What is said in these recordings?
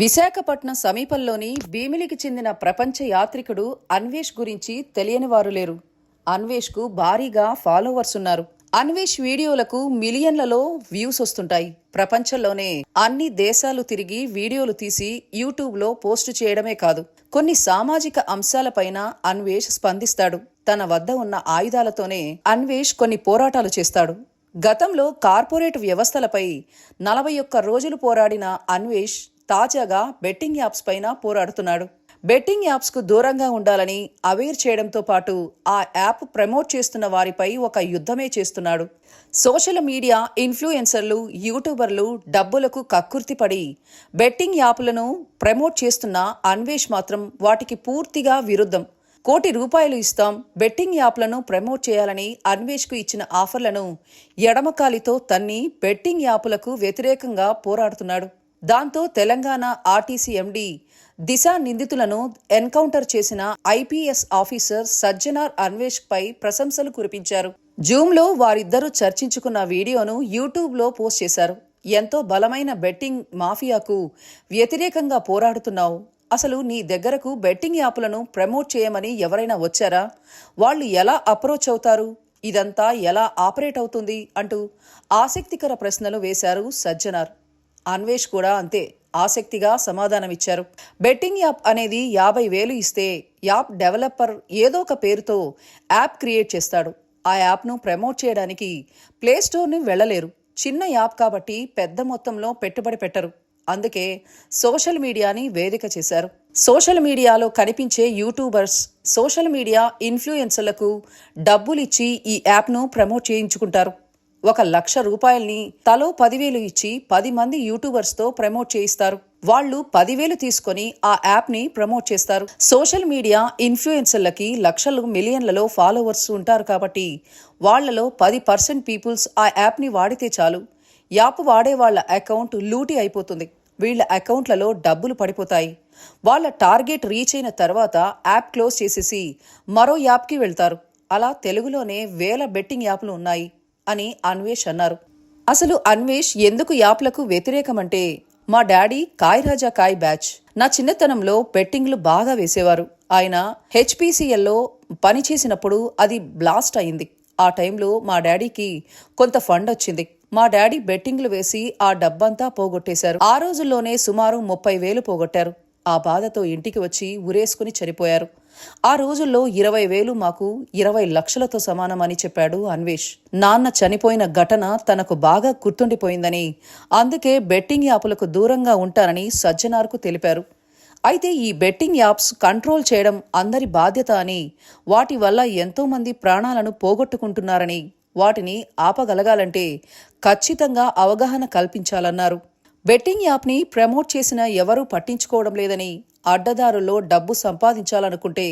విశాఖపట్నం సమీపంలోని భీమిలికి చెందిన ప్రపంచ యాత్రికుడు అన్వేష్ గురించి తెలియని వారు లేరు. అన్వేష్కు భారీగా ఫాలోవర్స్ ఉన్నారు. అన్వేష్ వీడియోలకు మిలియన్లలో వ్యూస్ వస్తుంటాయి. ప్రపంచంలోనే అన్ని దేశాలు తిరిగి వీడియోలు తీసి యూట్యూబ్లో పోస్టు చేయడమే కాదు కొన్ని సామాజిక అంశాలపైన అన్వేష్ స్పందిస్తాడు. తన వద్ద ఉన్న ఆయుధాలతోనే అన్వేష్ కొన్ని పోరాటాలు చేస్తాడు. గతంలో కార్పొరేట్ వ్యవస్థలపై నలభై ఒక్క రోజులు పోరాడిన అన్వేష్ తాజాగా బెట్టింగ్ యాప్స్ పైన పోరాడుతున్నాడు. బెట్టింగ్ యాప్స్కు దూరంగా ఉండాలని అవేర్ చేయడంతో పాటు ఆ యాప్ ప్రమోట్ చేస్తున్న వారిపై ఒక యుద్ధమే చేస్తున్నాడు. సోషల్ మీడియా ఇన్ఫ్లుయెన్సర్లు యూట్యూబర్లు డబ్బులకు కక్కుర్తిపడి బెట్టింగ్ యాప్లను ప్రమోట్ చేస్తున్న అన్వేష్ మాత్రం వాటికి పూర్తిగా విరుద్ధం. కోటి రూపాయలు ఇస్తాం బెట్టింగ్ యాప్లను ప్రమోట్ చేయాలని అన్వేష్కు ఇచ్చిన ఆఫర్లను ఎడమకాలితో తన్ని బెట్టింగ్ యాప్లకు వ్యతిరేకంగా పోరాడుతున్నాడు. దాంతో తెలంగాణ ఆర్టీసీ ఎండీ దిశ నిందితులను ఎన్కౌంటర్ చేసిన ఐపీఎస్ ఆఫీసర్ సజ్జనార్ అన్వేష్ పై ప్రశంసలు కురిపించారు. జూమ్లో వారిద్దరూ చర్చించుకున్న వీడియోను యూట్యూబ్లో పోస్ట్ చేశారు. ఎంతో బలమైన బెట్టింగ్ మాఫియాకు వ్యతిరేకంగా పోరాడుతున్నావు. అసలు నీ దగ్గరకు బెట్టింగ్ యాప్లను ప్రమోట్ చేయమని ఎవరైనా వచ్చారా? వాళ్ళు ఎలా అప్రోచ్ అవుతారు? ఇదంతా ఎలా ఆపరేట్ అవుతుంది? అంటూ ఆసక్తికర ప్రశ్నలు వేశారు సజ్జనార్. అన్వేష్ కూడా అంతే ఆసక్తిగా సమాధానమిచ్చారు. బెట్టింగ్ యాప్ అనేది యాభై వేలు ఇస్తే యాప్ డెవలపర్ ఏదో ఒక పేరుతో యాప్ క్రియేట్ చేస్తాడు. ఆ యాప్ను ప్రమోట్ చేయడానికి ప్లేస్టోర్ని వెళ్ళలేరు. చిన్న యాప్ కాబట్టి పెద్ద మొత్తంలో పెట్టుబడి పెట్టరు. అందుకే సోషల్ మీడియాని వేదిక చేశారు. సోషల్ మీడియాలో కనిపించే యూట్యూబర్స్ సోషల్ మీడియా ఇన్ఫ్లుయెన్సర్లకు డబ్బులిచ్చి ఈ యాప్ను ప్రమోట్ చేయించుకుంటారు. ఒక లక్ష రూపాయల్ని తలో పదివేలు ఇచ్చి పది మంది యూట్యూబర్స్తో ప్రమోట్ చేయిస్తారు. వాళ్ళు పదివేలు తీసుకొని ఆ యాప్ని ప్రమోట్ చేస్తారు. సోషల్ మీడియా ఇన్ఫ్లుయెన్సర్లకి లక్షలు మిలియన్లలో ఫాలోవర్స్ ఉంటారు కాబట్టి వాళ్ళలో పది పర్సెంట్ పీపుల్స్ ఆ యాప్ని వాడితే చాలు. యాప్ వాడే వాళ్ళ అకౌంట్ లూటీ అయిపోతుంది. వీళ్ళ అకౌంట్లలో డబ్బులు పడిపోతాయి. వాళ్ళ టార్గెట్ రీచ్ అయిన తర్వాత యాప్ క్లోజ్ చేసేసి మరో యాప్కి వెళ్తారు. అలా తెలుగులోనే వేల బెట్టింగ్ యాప్లు ఉన్నాయి. అని అన్వేష్ అన్నారు. అసలు అన్వేష్ ఎందుకు యాప్లకు వ్యతిరేకమంటే మా డాడీ కాయ్ రాజా కాయ్ బ్యాచ్. నా చిన్నతనంలో బెట్టింగ్లు బాగా వేసేవారు. ఆయన హెచ్పిసిఎల్లో పనిచేసినప్పుడు అది బ్లాస్ట్ అయింది. ఆ టైంలో మా డాడీకి కొంత ఫండ్ వచ్చింది. మా డాడీ బెట్టింగ్లు వేసి ఆ డబ్బంతా పోగొట్టేశారు. ఆ రోజుల్లోనే సుమారు ముప్పై వేలు పోగొట్టారు. ఆ బాధతో ఇంటికి వచ్చి ఉరేసుకుని చనిపోయారు. ఆ రోజుల్లో ఇరవై వేలు మాకు ఇరవై లక్షలతో సమానమని చెప్పాడు అన్వేష్. నాన్న చనిపోయిన ఘటన తనకు బాగా గుర్తుండిపోయిందని అందుకే బెట్టింగ్ యాపులకు దూరంగా ఉంటానని సజ్జనార్కు తెలిపారు. అయితే ఈ బెట్టింగ్ యాప్స్ కంట్రోల్ చేయడం అందరి బాధ్యత అని వాటి వల్ల ఎంతోమంది ప్రాణాలను పోగొట్టుకుంటున్నారని వాటిని ఆపగలగాలంటే ఖచ్చితంగా అవగాహన కల్పించాలన్నారు. బెట్టింగ్ యాప్ని ప్రమోట్ చేసిన ఎవరూ పట్టించుకోవడం లేదని అడ్డదారుల్లో డబ్బు సంపాదించాలనుకుంటే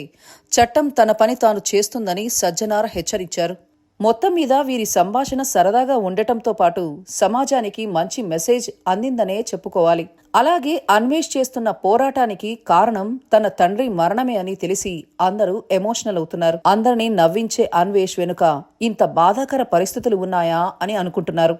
చట్టం తన పని తాను చేస్తుందని సజ్జనార్ హెచ్చరించారు. మొత్తం మీద వీరి సంభాషణ సరదాగా ఉండటంతో పాటు సమాజానికి మంచి మెసేజ్ అందిందనే చెప్పుకోవాలి. అలాగే అన్వేష్ చేస్తున్న పోరాటానికి కారణం తన తండ్రి మరణమే అని తెలిసి అందరూ ఎమోషనల్ అవుతున్నారు. అందరినీ నవ్వించే అన్వేష్ వెనుక ఇంత బాధాకర పరిస్థితులు ఉన్నాయా అని అనుకుంటున్నారు.